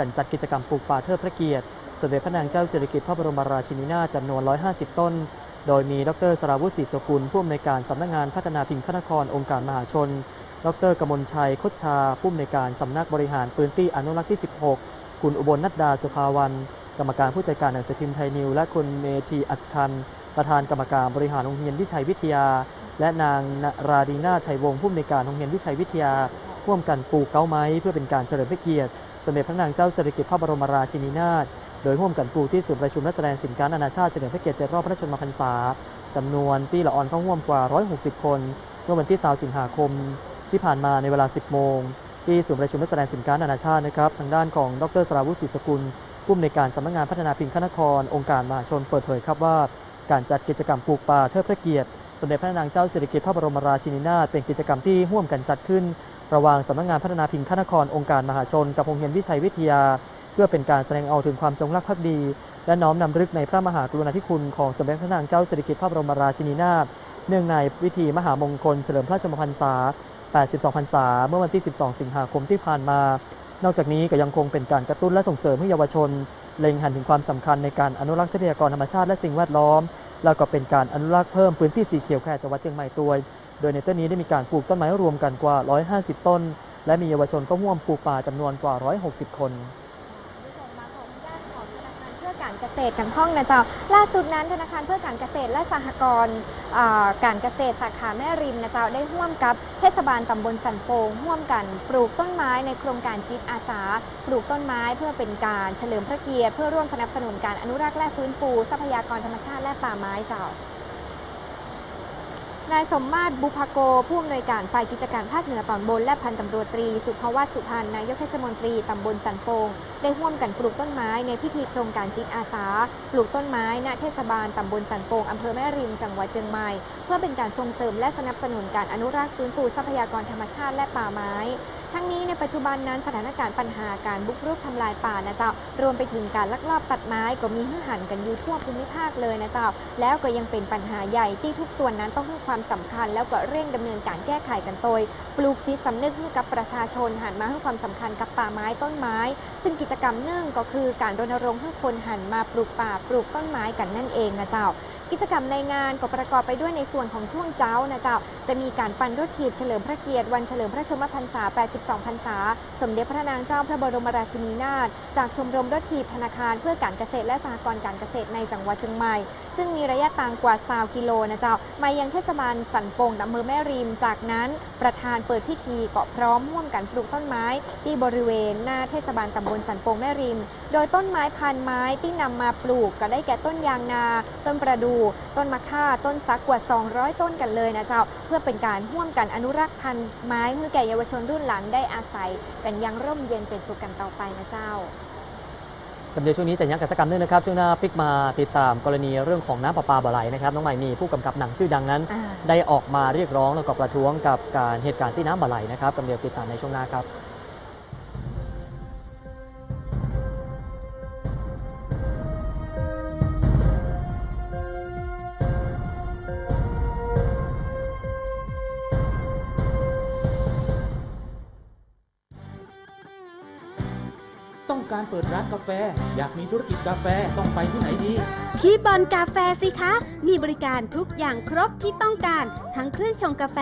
กันจัดกิจกรรมปลูกป่าเทิดพระเกียรติสมเด็จพระนางเจ้าสิริกิติ์พระบรมราชินีนาถจำนวน 150 ต้น โดยมีดรสราวุฒิศรีสกุลผู้อำนวยการสำนักงานพัฒนาพิงค์พระนครองค์การมหาชน ดรกมลชัยคดชาผู้อำนวยการสำนักบริหารพื้นที่อนุรักษ์ที่ 16 คุณอุบลนัดดาสุภาวันกรรมการผู้จัดการหนังสือพิมพ์ไทยนิว และคุณเมธีอัศคัน ประธานกรรมการบริหารโรงเรียนวิชัยวิทยา และนางนราดีนาชัยวงศ์ผู้อำนวยการโรงเรียนวิชัยวิทยาร่วมกันปลูกเก้าไม้เพื่อเป็นการเฉลิมพระเกียรติ สมเด็จพระนางเจ้าสิริกิติ์พระบรมราชินีนาถโดยร่วมกันปลูกที่ศูนย์ประชุมและแสดงสินค้านานาชาติเฉลิมพระเกียรติเจ็ดรอบพระชนมพรรษาจำนวนที่ละออนเข้าร่วมกว่า 160 คนเมื่อวันที่20สิงหาคม ที่ผ่านมาในเวลา 10 โมง ที่ศูนย์ประชุมและแสดงสินค้านานาชาตินะครับทางด้านของดรสราวุฒิศรีสกุลผู้อำนวยการสำนักงานพัฒนาพิงคนคร องค์การมหาชนเปิดเผยครับว่า การจัดกิจกรรมปลูกป่าเทิดพระเกียรติสมเด็จพระนางเจ้าสิริกิติ์พระบรมราชินีนาถเป็นกิจกรรมที่ร่วมกันจัดขึ้น ระหว่างสำนักงานพัฒนาพิงค์นครองค์การมหาชน กับโรงเรียนวิชัยวิทยา เพื่อเป็นการแสดงออกถึงความจงรักภักดี และน้อมนำลึกในพระมหากรุณาธิคุณของสมเด็จพระนางเจ้าสิริกิติ์พระบรมราชินีนาถเนื่องในพิธีมหามงคลเฉลิมพระชนมพรรษา 82 พรรษา เมื่อวันที่ 12 สิงหาคมที่ผ่านมา นอกจากนี้ก็ยังคงเป็นการกระตุ้นและส่งเสริมให้เยาวชน เล็งหันถึงความสำคัญในการอนุรักษ์ทรัพยากรธรรมชาติและสิ่งแวดล้อม แล้วก็เป็นการอนุรักษ์เพิ่มพื้นที่สีเขียวแค่จังหวัดเชียงใหม่ตัว โดยในต้นนี้ได้มีการปลูกต้นไม้รวมกันกว่า 150 ต้น และมีเยาวชนก็ร่วมปลูกป่าจำนวนกว่า 160 คนเพื่อการเกษตรกันท่องนะเจ้าล่าสุดนั้นธนาคารเพื่อการเกษตรและสหกรณ์การเกษตรสาขาแม่ริมนะเจ้าได้ร่วมกับเทศบาลตำบลสันโป่งร่วมกันปลูกต้นไม้ในโครงการจิตอาสา ปลูกต้นไม้เพื่อเป็นการเฉลิมพระเกียรติเพื่อร่วมสนับสนุนการอนุรักษ์และฟื้นฟูทรัพยากรธรรมชาติและป่าไม้เจ้า นายสมมาตรบุพโกผู้อำนวยการฝ่ายกิจการภาคเหนือตอนบนและพันตำรวจตรี สุภวัตสุพรรณนายกเทศมนตรีตำบลสันโปงได้ร่วมกันปลูกต้นไม้ในพิธีโครงการจิตอาสา ปลูกต้นไม้ณเทศบาลตำบลสันโปงอำเภอแม่ริมจังหวัดเชียงใหม่ เพื่อเป็นการส่งเสริมและสนับสนุนการอนุรักษ์ฟื้นฟูทรัพยากรธรรมชาติและป่าไม้ ทั้งนี้ในปัจจุบันนั้นสถานการณ์ปัญหาการบุกรุกทำลายป่านะเจ้ารวมไปถึงการลักลอบตัดไม้ก็มีให้หันกันอยู่ทั่วภูมิภาคเลยนะเจ้า แล้วก็ยังเป็นปัญหาใหญ่ที่ทุกส่วนนั้นต้องให้ความสำคัญ แล้วก็เร่งดำเนินการแก้ไขกันโดยปลูกจิตสำนึกให้กับประชาชนหันมาให้ความสำคัญกับป่าไม้ต้นไม้ ซึ่งกิจกรรมหนึ่งก็คือการรณรงค์ให้คนหันมาปลูกป่าปลูกต้นไม้กันนั่นเองนะเจ้า กิจกรรมในงานก็ประกอบไปด้วยในส่วนของช่วงเจ้านะเจ้า จะมีการปั่นรถถีบเฉลิมพระเกียรติวันเฉลิมพระชนมพรรษา 82 พรรษา สมเด็จพระนางเจ้าพระบรมราชินีนาถจากชมรมรถถีบธนาคารเพื่อการเกษตรและสหกรณ์การเกษตรในจังหวัดเชียงใหม่ซึ่งมีระยะทางกว่า20กิโลนะเจ้า มายังเทศบาลสันโป่งอำเภอแม่ริม จากนั้นประธานเปิดพิธีเก็พร้อมร่วมกันปลูกต้นไม้ ที่บริเวณหน้าเทศบาลตำบลสันโป่งแม่ริม โดยต้นไม้พันไม้ที่นำมาปลูกก็ได้แก่ต้นยางนา ต้นประดู่ต้นมะค่า ต้นสักกว่า 200 ต้นกันเลยนะเจ้า เพื่อเป็นการร่วมกันอนุรักษ์พันธุ์ไม้ให้แก่เยาวชนรุ่นหลังได้อาศัยกันยังร่มเย็นเป็นสุขกันต่อไปนะเจ้า กับเดี๋ยวช่วงนี้จะยั้งกิจกรรมนึงนะครับช่วงหน้าพลิกมาติดตามกรณีเรื่องของน้ำประปาบ่ไหลนะครับน้องใหม่มีผู้กำกับหนังชื่อดังนั้นอ่าได้ออกมาเรียกร้องแล้วก็ประท้วงกับการเหตุการณ์ที่น้ำบ่ไหลนะครับกับเดี๋ยวติดตามในช่วงหน้าครับากมีธุรกิจกาแฟต้องไปที่ไหนดี ที่บอลกาแฟสิคะ มีบริการทุกอย่างครบที่ต้องการ ทั้งเครื่องชงกาแฟ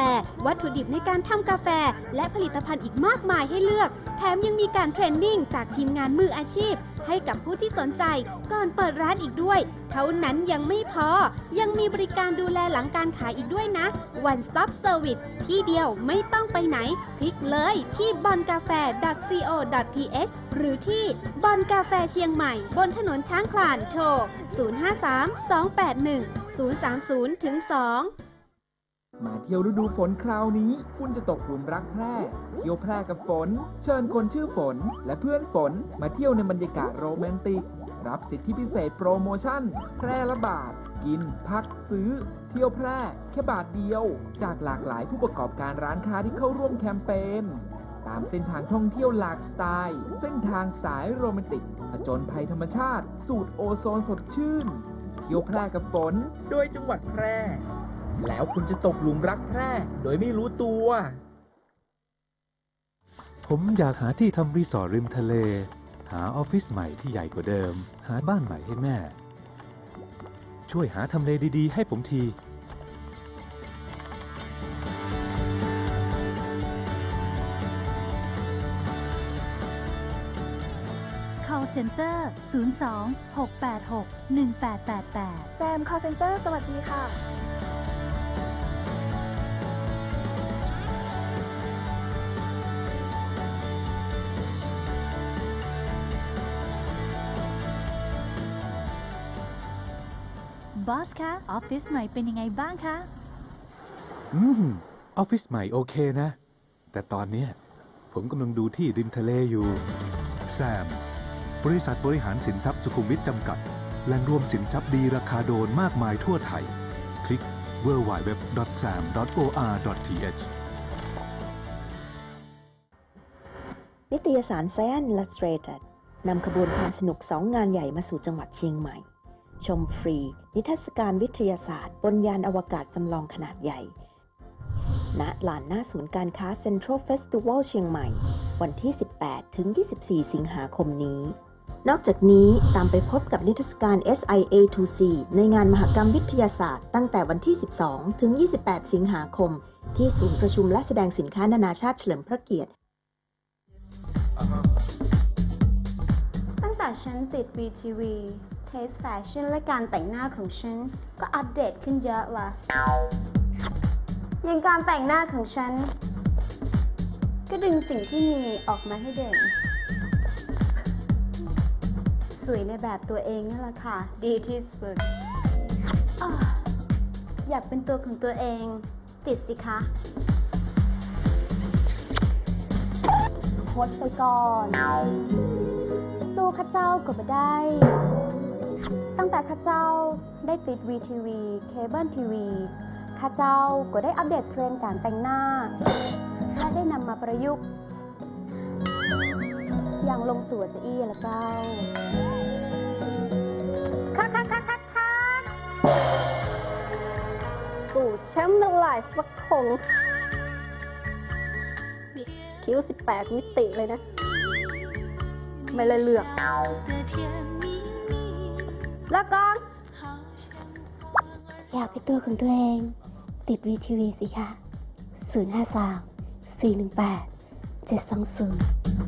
วัตถุดิบในการทำกาแฟ และผลิตภัณฑ์อีกมากมายให้เลือก แถมยังมีการเทรนนิ่งจากทีมงานมืออาชีพ ให้กับผู้ที่สนใจก่อนเปิดร้านอีกด้วย เท่านั้นยังไม่พอ ยังมีบริการดูแลหลังการขายอีกด้วยนะ One Stop Service ที่เดียวไม่ต้องไปไหน คลิกเลยที่บอลกาแฟ co.th หรือที่บอลกาแฟเชียงใหม่ บนถนนช้างคลานโทร 053-281-030ถึง2 มาเที่ยวฤดูฝนคราวนี้ คุณจะตกหลุมรักแพร่เที่ยวแพร่กับฝน เชิญคนชื่อฝน และเพื่อนฝนมาเที่ยวในบรรยากาศโรแมนติก รับสิทธิพิเศษโปรโมชั่น แพร่ละบาท กิน พักซื้อ เที่ยวแพร่แค่บาทเดียว จากหลากหลายผู้ประกอบการร้านค้าที่เข้าร่วมแคมเปญตามเส้นทางท่องเที่ยวหลากสไตล์ เส้นทางสายโรแมนติกผจญภัยธรรมชาติ สูตรโอโซนสดชื่น เที่ยวแพร่กับฝน โดยจังหวัดแพร่ แล้วคุณจะตกหลุมรักแพร่โดยไม่รู้ตัว ผมอยากหาที่ทำรีสอร์ทริมทะเล หาออฟฟิศใหม่ที่ใหญ่กว่าเดิม หาบ้านใหม่ให้แม่ ช่วยหาทำเลดีๆ ให้ผมที call center 02 686 1888แซมคอเซ็นเตอร์ สวัสดีค่ะ บอสคะ ออฟฟิศใหม่เป็นยังไงบ้างคะ อืม ออฟฟิศใหม่โอเคนะ แต่ตอนเนี้ยผมกำลังดูที่ริมทะเลอยู่ แซม บริษัทบริหารสินทรัพย์สุขุมวิทจำกัด แหล่งรวมสินทรัพย์ดีราคาโดนมากมายทั่วไทย คลิก www.sam.or.th นิตยสาร Science Illustrated นำขบวนความสนุกสองงานใหญ่มาสู่จังหวัดเชียงใหม่ ชมฟรี นิทรรศการวิทยาศาสตร์ บนยานอวกาศจำลองขนาดใหญ่ ณ ลานหน้าศูนย์การค้า Central Festival เชียงใหม่ วันที่ 18 ถึง 24 สิงหาคมนี้ นอกจากนี้ตามไปพบกับนิทรรศการ SIA2C ในงานมหกรรมวิทยาศาสตร์ ตั้งแต่วันที่ 12 ถึง 28 สิงหาคม ที่ศูนย์ประชุมและแสดงสินค้านานาชาติเฉลิมพระเกียรติตั้งแต่ฉันติด VTV เทสแฟชั่นและการแต่งหน้าของฉัน ก็อัปเดตขึ้นเยอะละย่างการแต่งหน้าของฉัน ก็ดึงสิ่งที่มีออกมาให้เด่น สวยในแบบตัวเองนี่แหละค่ะ ดีที่สุดออยากเป็นตัวของตัวเอง ติดสิคะพดไปก่อน สู้ข้าเจ้าก็ไม่ได้ ตั้งแต่ข้าเจ้าได้ติด VTV เคเบิลทีวีข้าเจ้าก็ได้อัปเดตเทรนด์การแต่งหน้า และได้นำมาประยุกต์ อย่างลงตัวจะอี้ละเจ้าคักคักคักคักคักสู่แชมป์หลายสักคง คิ้ว 18 มิติเลยนะ ไม่เลยเลือก แล้วก็อยากเป็นตัวของตัวเอง ติดวีทีวีสิคะ 053 418 720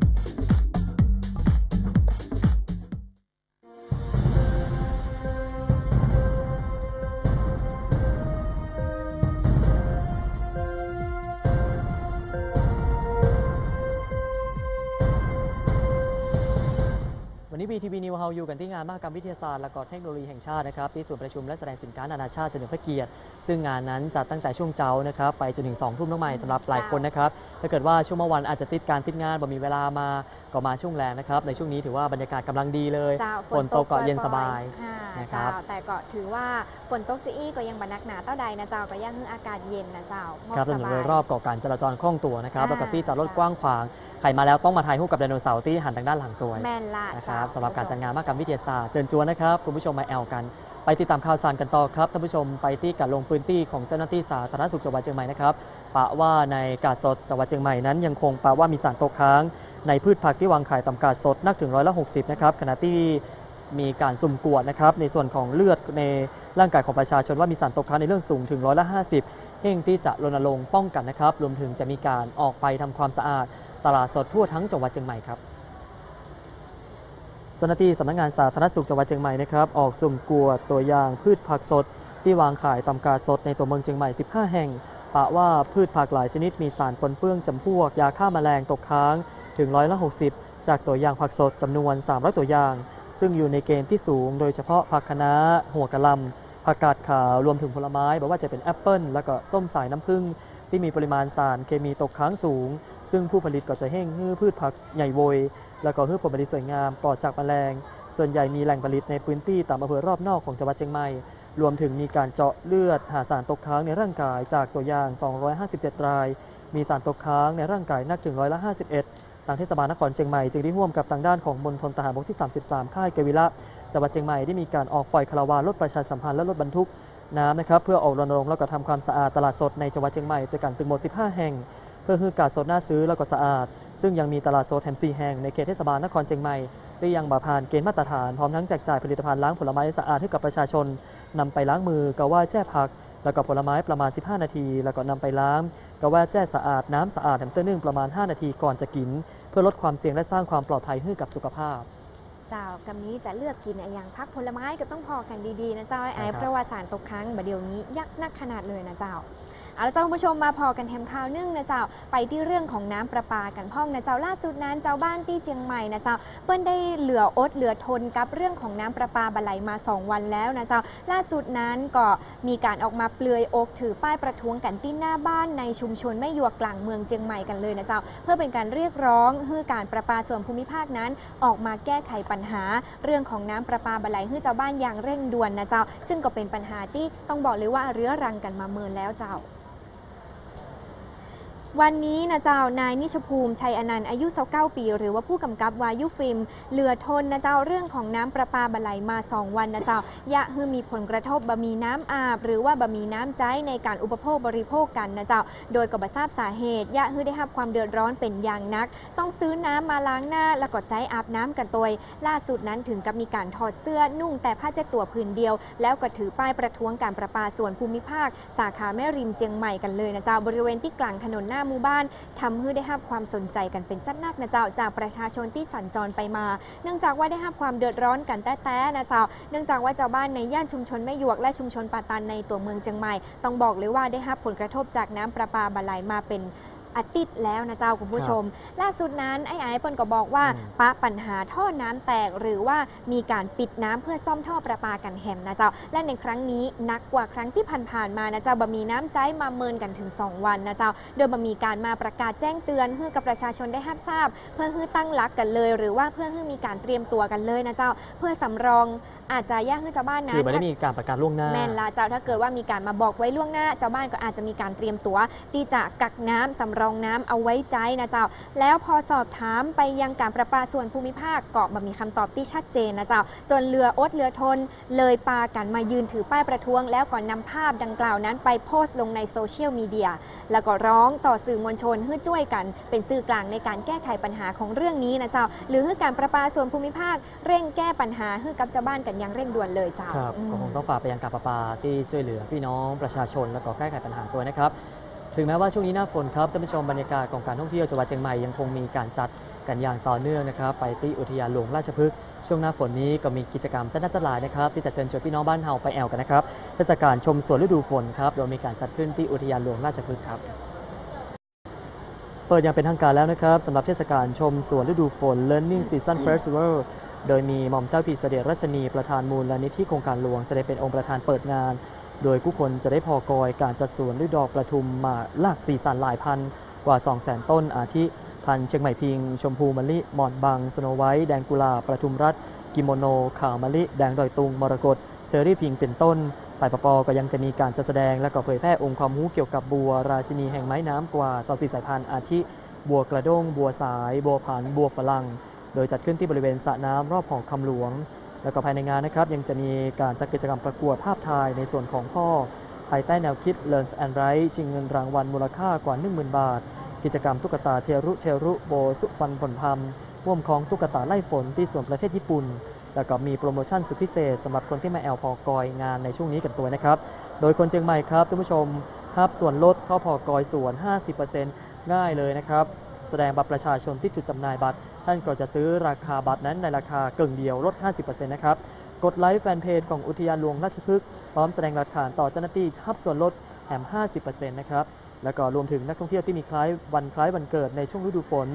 อยู่กันที่งานมหกรรมวิทยาศาสตร์และก็เทคโนโลยีแห่งชาตินะครับที่ศูนย์ประชุมและแสดงสินค้านานาชาติเฉลิมพระเกียรติ ซึ่งงานนั้นจัดตั้งแต่ช่วงเช้านะครับไปจนถึง2ทุ่มน้องใหม่สำหรับหลายคนนะครับถ้าเกิดว่าช่วงเมื่อวันอาจจะติดการติดงานบ่มีเวลามาก็มาช่วงแรงนะครับในช่วงนี้ถือว่าบรรยากาศกำลังดีเลยเจ้าฝนตกก็เย็นสบายอ่า นะครับเจ้าแต่ก็ถือว่าฝนตกจีอี้ก็ยังบรรนักหนาเต้าใดนะเจ้าก็ยังอากาศเย็นนะเจ้าเหมาะครับถสนนบาโดยยรอบก่อการจราจรคล่องตัวนะครับอ่าแล้วก็ที่จอดรถกว้างขวางใครมาแล้วต้องมาถ่ายรูปกับไดโนเสาร์ที่หันทางด้านหลังตัวแม่นละนะครับเจ้สำหรับการจัดงานมหกรรมวิทยาศาสตร์เชิญชวนนะครับคุณผู้ชมมาแอลกันไปติดตามข่าวสารกันต่อครับท่านผู้ชมไปที่การลงพื้นที่ของเจ้าหน้าที่สาธารณสุขจังหวัดเชียงใหม่นะครับปะว่าในกาดสดจังหวัดเชียงใหม่นั้น ยังคงปะว่ามีสารตกค้าง ในพืชผักที่วางขายตามกาดสดนักถึงร้อยละ60นะครับขณะที่ มีการสุ่มกวดนะครับในส่วนของเลือดในร่างกายของประชาชนว่ามีสารตกค้างในเรื่องสูงถึงร้อยละ50เร่งที่จะรณรงค์ป้องกันนะครับรวมถึงจะมีการออกไปทำความสะอาด ตลาดสดทั่วทั้งจังหวัดเชียงใหม่ครับเจ้าหน้าที่สำนักงานสาธารณสุขจังหวัดเชียงใหม่นะครับออกสุ่มกวดตัวอย่างพืชผักสด ที่วางขายตามกาดสดในตัวเมืองเชียงใหม่ 15 แห่งปะว่าพืชผักหลายชนิดมีสารปนเปื้อนจำพวกยาฆ่าแมลงตกค้างถึงร้อยละ60 จากตัวอย่างผักสดจำนวน 300 ตัวอย่าง ซึ่งอยู่ในเกณฑ์ที่สูง โดยเฉพาะผักคะน้าหัวกะหล่ำผักกาดขาวรวมถึงผลไม้บอกว่าจะเป็นแอปเปิลแล้วก็ส้มสายน้ำผึ้งที่มีปริมาณสารเคมีตกค้างสูง ซึ่งผู้ผลิตก็จะเห่งฮื้อพืชผักใหญ่โวย แล้วก็ฮื้อผลผลิตสวยงามปลอดจากแมลง ส่วนใหญ่มีแหล่งผลิตในพื้นที่ตามอำเภอรอบนอกของจังหวัดเชียงใหม่รวมถึงมีการเจาะเลือดหาสารตกค้างในร่างกายจากตัวอย่าง 257 ราย มีสารตกค้างในร่างกายนักถึงร้อยละ 51 ทางเทศบาลนครเชียงใหม่จึงได้ร่วมกับทางด้านของมณฑลทหารบกที่ 33 ค่ายเกวิละจังหวัดเชียงใหม่ได้มีการออกปล่อยคาราวานรถประชาสัมพันธ์และรถบรรทุกน้ำนะครับเพื่อออกรณรงค์แล้วก็ทำความสะอาดตลาดสดในจังหวัดเชียงใหม่ด้วยกันถึงหมด 15 แห่ง เพื่อให้การสดน่าซื้อแล้วก็สะอาด ซึ่งยังมีตลาดสดแถม4แห่งในเขตเทศบาลนครเชียงใหม่ที่ยังบาผ่านเกณฑ์มาตรฐานพร้อมทั้งแจกจ่ายผลิตภัณฑ์ล้างผลไม้สะอาดให้กับประชาชนนำไปล้างมือกะว่าแจ้ผัก แล้วก็ผลไม้ประมาณ 15 นาที แล้วก็นำไปล้างกะว่าแจ้สะอาดน้ำสะอาดแถมเต้นนึ่งประมาณ 5 นาทีก่อนจะกิน เพื่อลดความเสี่ยงและสร้างความปลอดภัยให้กับสุขภาพเจ้ากำนี้จะเลือกกินอะไรอย่างพักผลไม้ก็ต้องพอกันดีๆนะเจ้าไอ้ไอ้ใช่ครับเพราะว่าสารตกค้างบัดเดี๋ยวนี้ยักษ์นักขนาดเลยนะเจ้า เอาละเจ้าคุณผู้ชมมาพอกันแถมข่าวนึ่งนะเจ้าไปที่เรื่องของน้ำประปากันพ่องนะเจ้าล่าสุดนั้นเจ้าบ้านที่เชียงใหม่นะเจ้าเปิ้นได้เหลืออดเหลือทนกับเรื่องของน้ำประปาบะไหลมา 2 วันแล้วนะเจ้าล่าสุดนั้นก็มีการออกมาเปลือยอกถือป้ายประท้วงกันที่หน้าบ้านในชุมชนแม่หยวกกลางเมืองเชียงใหม่กันเลยนะเจ้าเพื่อเป็นการเรียกร้องให้การประปาส่วนภูมิภาคนั้น ออกมาแก้ไขปัญหา เรื่องของน้ำประปาบะไหลให้เจ้าบ้านอย่างเร่งด่วนนะเจ้า ซึ่งก็เป็นปัญหาที่ต้องบอกเลยว่าเรื้อรังกันมาเมินแล้วเจ้า วันนี้นะเจ้านายนิชภูมิชัยอนันต์อายุ29ปี หรือว่าผู้กำกับวายุฟิล์มเหลือทนนะเจ้าเรื่องของน้ำประปาบะไหลมา 2 วันนะเจ้ายะฮือมีผลกระทบบะมีน้ำอาบ หรือว่าบะมีน้ำใจในการอุปโภคบริโภคกันนะเจ้าโดยกบทราบสาเหตุ ยะฮือได้รับความเดือดร้อนเป็นอย่างนัก ต้องซื้อน้ำมาล้างหน้า แล้วก็ใจอาบน้ำกันตัวล่าสุดนั้นถึงกับมีการถอดเสื้อนุ่ง แต่ผ้าเช็ดตัวผืนเดียว แล้วก็ถือป้ายประท้วงการประปาส่วนภูมิภาค สาขาแม่ริมเจียงใหม่กันเลยนะเจ้าบริเวณที่กลางถนนหน้าหมู่บ้านทำให้ได้รับความสนใจกันเป็นจัดนักนะเจ้าจากประชาชนที่สัญจรไปมา เนื่องจากว่าได้รับความเดือดร้อนกันแต้ๆนะเจ้า เนื่องจากว่าเจ้าบ้านในย่านชุมชนแม่หยวกและชุมชนปาตันในตัวเมืองเชียงใหม่ ต้องบอกเลยว่าได้รับผลกระทบจากน้ำประปาบะไหลมาเป็น อาทิตย์แล้วนะเจ้าคุณผู้ชม ล่าสุดนั้นไอ้ไอ้เปิ้ลก็บอกว่าอืมปะปัญหาท่อน้ำแตกหรือว่ามีการปิดน้ำเพื่อซ่อมท่อประปากันแหมนะเจ้า และในครั้งนี้หนักกว่าครั้งที่ผ่านๆมานะเจ้าบะมีน้ำใจมาเมินกันถึง 2 วันนะเจ้า โดยบะมีการมาประกาศแจ้งเตือนให้กับประชาชนได้รับทราบ เพื่อให้ตั้งรักกันเลย หรือว่าเพื่อให้มีการเตรียมตัวกันเลยนะเจ้า เพื่อสำรองอาจจะยากให้ชาวบ้านนั้นคือไม่ได้มีการประกาศล่วงหน้าแม่นละเจ้าถ้าเกิดว่ามีการมาบอกไว้ล่วงหน้าเจ้าบ้านก็อาจจะมีการเตรียมตัวที่จะกักน้ำสำรองน้ำเอาไว้ใจนะเจ้า แล้วพอสอบถามไปยังการประปาส่วนภูมิภาคก็บ่มีคำตอบที่ชัดเจนนะเจ้า จนเรืออดเรือทน เลยปากันมายืนถือป้ายประท้วง แล้วก่อนนำภาพดังกล่าวนั้นไปโพสต์ลงในโซเชียลมีเดียแล้วก็ร้องต่อสื่อมวลชนให้ช่วยกันเป็นสื่อกลางในการแก้ไขปัญหาของเรื่องนี้นะเจ้า หรือให้การประปาส่วนภูมิภาคเร่งแก้ปัญหาให้กับชาวบ้านกันอย่างเร่งด่วนเลยเจ้าครับอืมก็คงต้องฝากไปยังการประปาที่ช่วยเหลือพี่น้องประชาชน แล้วก็แก้ไขปัญหาตัวนะครับ ถึงแม้ว่าช่วงนี้หน้าฝนครับท่านผู้ชมบรรยากาศของการท่องเที่ยวจังหวัดเชียงใหม่ยังคงมีการจัดกันอย่างต่อเนื่องนะครับ ไปที่อุทยานหลวงราชพฤกษ์ช่วงหน้าฝนนี้ก็มีกิจกรรมจัดนัดจัดหลายนะครับ ที่จะเชิญชวนพี่น้องบ้านเฮาไปแอลกันนะครับเทศกาลชมสวนฤดูฝนครับโดยมีการจัดขึ้นที่อุทยานหลวงราชพฤกษ์ครับเปิดอย่างเป็นทางการแล้วนะครับสำหรับเทศกาลชมสวนฤดูฝน Learning Season Festival โดยมีหม่อมเจ้าพีเสด็จรัชนีประธานมูลนิธิโครงการหลวงเสด็จเป็นองค์ประธานเปิดงาน โดยผู้คนจะได้พอกอยการจัดสวนด้วยดอกประทุมมาหลากสีสันหลายพันกว่า 200,000 ต้นอาทิพันเชียงใหม่พิง ชมพูมะลิ หมอนบังสโนไวท์ แดงกุลา ประทุมรัฐ กิโมโน ขาวมะลิ แดงดอยตุง มรกต เชอรี่พิง เป็นต้นฝ่ายปปก็ยังจะมีการจัดแสดงและก็เผยแพร่องค์ความรู้เกี่ยวกับบัว ราชินีแห่งไม้น้ำกว่า24สายพันธุ์อาทิ บัวกระด้ง บัวสาย บัวผันบัวฝรั่ง โดยจัดขึ้นที่บริเวณสระน้ำรอบหองคำหลวง แล้วก็ภายในงานนะครับยังจะมีการจัดกิจกรรมประกวดภาพถ่ายในส่วนของพ่อ ภายใต้แนวคิด Learn and Write ชิงเงินรางวัลมูลค่ากว่า 10,000 บาท กิจกรรมตุ๊กตาเทรุเทรุโบสุฟันผลพรมร่วมของตุ๊กตาไล่ฝนที่สวนประเทศญี่ปุ่น แล้วก็มีโปรโมชั่นสุดพิเศษสำหรับคนที่มาแอลพอกอยงานในช่วงนี้กันตัวนะครับ โดยคนเชียงใหม่ครับท่านผู้ชมรับส่วนลดเข้าพอกอยส่วน 50%ง่ายเลยนะครับ แสดงบัตรประชาชนที่จุดจำหน่ายบัตร ท่านก็จะซื้อราคาบัตรนั้นในราคากึ่งเดียวลด 50%นะครับ กดไลค์แฟนเพจของอุทยานหลวงราชพฤกษ์พร้อมแสดงหลักฐานต่อเจ้าหน้าที่ทับส่วนลดแถม 50%นะครับ แล้วก็รวมถึงนักท่องเที่ยวที่มีคล้ายวันคล้ายวันเกิดในช่วงฤดูฝน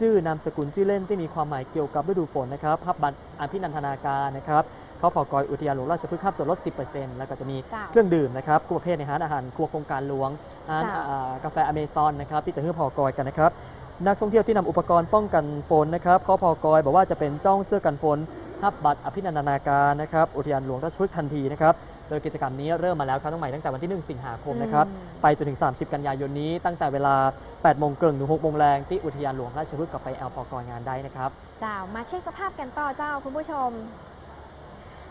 ชื่อนามสกุลชื่อเล่นที่มีความหมายเกี่ยวกับฤดูฝนนะครับพับบัตรอภินันทนาการนะครับเขาพอกอยอุทยานหลวงราชพฤกษ์ครับส่วนลด 10%แล้วก็จะมีจ้ะเครื่องดื่มนะครับทุกประเภทในร้านอาหารครัวโครงการหลวงร้านจ้ะอ่ากาแฟอเมซอนนะครับที่จะเพื่อพอกอยกันนะครับ นักท่องเที่ยวที่นำอุปกรณ์ป้องกันฝนนะครับเขาพอกอยบอกว่าจะเป็นจ้องเสื้อกันฝนทับบัตรอภินันทนาการนะครับอุทยานหลวงราชพฤกษ์ทันทีนะครับโดยกิจกรรมนี้เริ่มมาแล้วครับตั้งใหม่ตั้งแต่วันที่ 1 สิงหาคมนะครับอืมไปจนถึง 30 กันยายนนี้ตั้งแต่เวลา 8 โมงครึ่งถึง6โมงแรงที่อุทยานหลวงราชพฤกษ์กับไปแอลปอกอยงานได้นะครับเจ้ามาเช็คสภาพกันต่อเจ้าคุณผู้ชม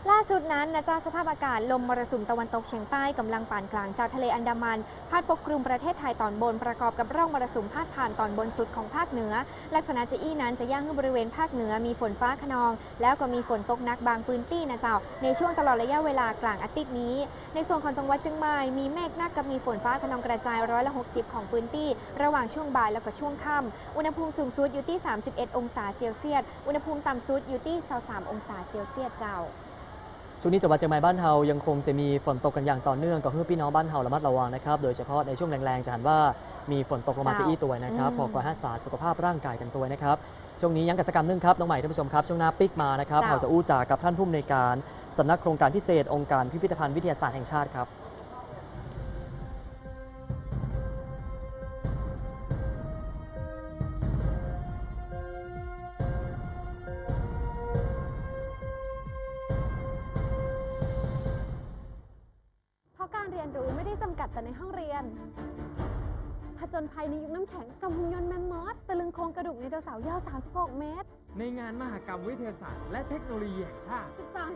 ล่าสุดนั้นนะจ๊ะสภาพอากาศลมมรสุมตะวันตกเฉียงใต้กำลังปานกลางจากทะเลอันดามันพัดปกคลุมประเทศไทยตอนบนประกอบกับร่องมรสุมพาดผ่านตอนบนสุดของภาคเหนือ ลักษณะจะอี้นั้นจะย่างขึ้นบริเวณภาคเหนือมีฝนฟ้าขนอง แล้วก็มีฝนตกหนักบางพื้นที่นะเจ้า ในช่วงตลอดระยะเวลากลางอาทิตย์นี้ ในส่วนของจังหวัดเชียงใหม่มีเมฆหนักกับมีฝนฟ้าขนองกระจายร้อยละ60 ของพื้นที่ ระหว่างช่วงบ่ายแล้วก็ช่วงค่ำอุณหภูมิสูงสุดอยู่ที่ 31 องศาเซลเซียสอุณหภูมิต่ำสุดอยู่ที่ 23 องศาเซลเซียสเจ้า ช่วงนี้จังหวัดเชียงใหม่บ้านเฮายังคงจะมีฝนตกกันอย่างต่อเนื่องก็ให้พี่น้องบ้านเฮาระมัดระวังนะครับ โดยเฉพาะในช่วงแรงๆจะเห็นว่ามีฝนตกลงมาจะอี้ตัวนะครับอืมพอคอยห้าสาสุขภาพร่างกายกันตัวนะครับ ช่วงนี้ยังกิจกรรมหนึงครับน้องใหม่ท่านผู้ชมครับ ช่วงหน้าปิกมานะครับจ้าเราจะอู้จากับท่านผู้อำนวยการสำนักโครงการพิเศษองค์การพิพิธภัณฑ์วิทยาศาสตร์แห่งชาติครับ กัดแต่ในห้องเรียน ผจญภัยในยุคน้ำแข็งกับหุ่นยนต์แมมมอสตะลึงโครงกระดูกไดโนเสาร์ยาว 36 เมตร ในงานมหกรรมวิทยาศาสตร์และเทคโนโลยีแห่งชาติ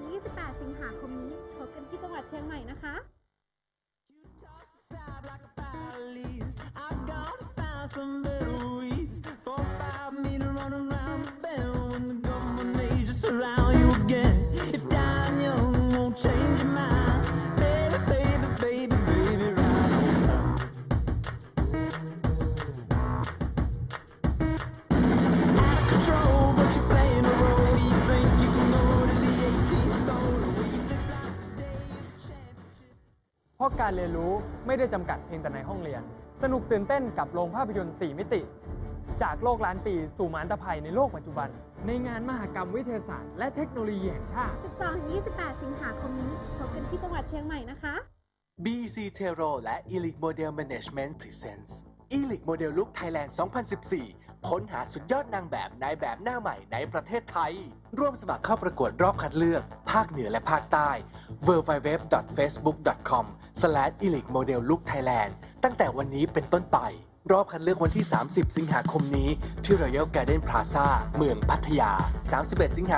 12-28 สิงหาคมนี้พบกันที่จังหวัดเชียงใหม่นะคะเพราะ การเรียนรู้ไม่ได้จำกัดเพียงแต่ในห้องเรียน สนุกตื่นเต้นกับโรงภาพยนตร์ 4 มิติ จากโลกล้านปีสู่มารตภัยในโลกปัจจุบัน ในงานมหกรรมวิทยาศาสตร์และเทคโนโลยีแห่งชาติ 12-28 สิงหาคมนี้พบกันที่จังหวัดเชียงใหม่นะคะ BCtero และ Elic Model Management Presents Elic Model Look Thailand 2014 ค้นหาสุดยอดนางแบบนายแบบหน้าใหม่ในประเทศไทย ร่วมสมัครเข้าประกวดรอบคัดเลือก ภาคเหนือและภาคใต้ w w w f a c e b o o k c o m e l i t e m o d e l l o o k t h a i l a n d ตั้งแต่วันนี้เป็นต้นไป รอบคัดเลือกวันที่ 30 สิงหาคมนี้ ที่ Royal Garden Plaza เมืองพัทยา 31 สิงหา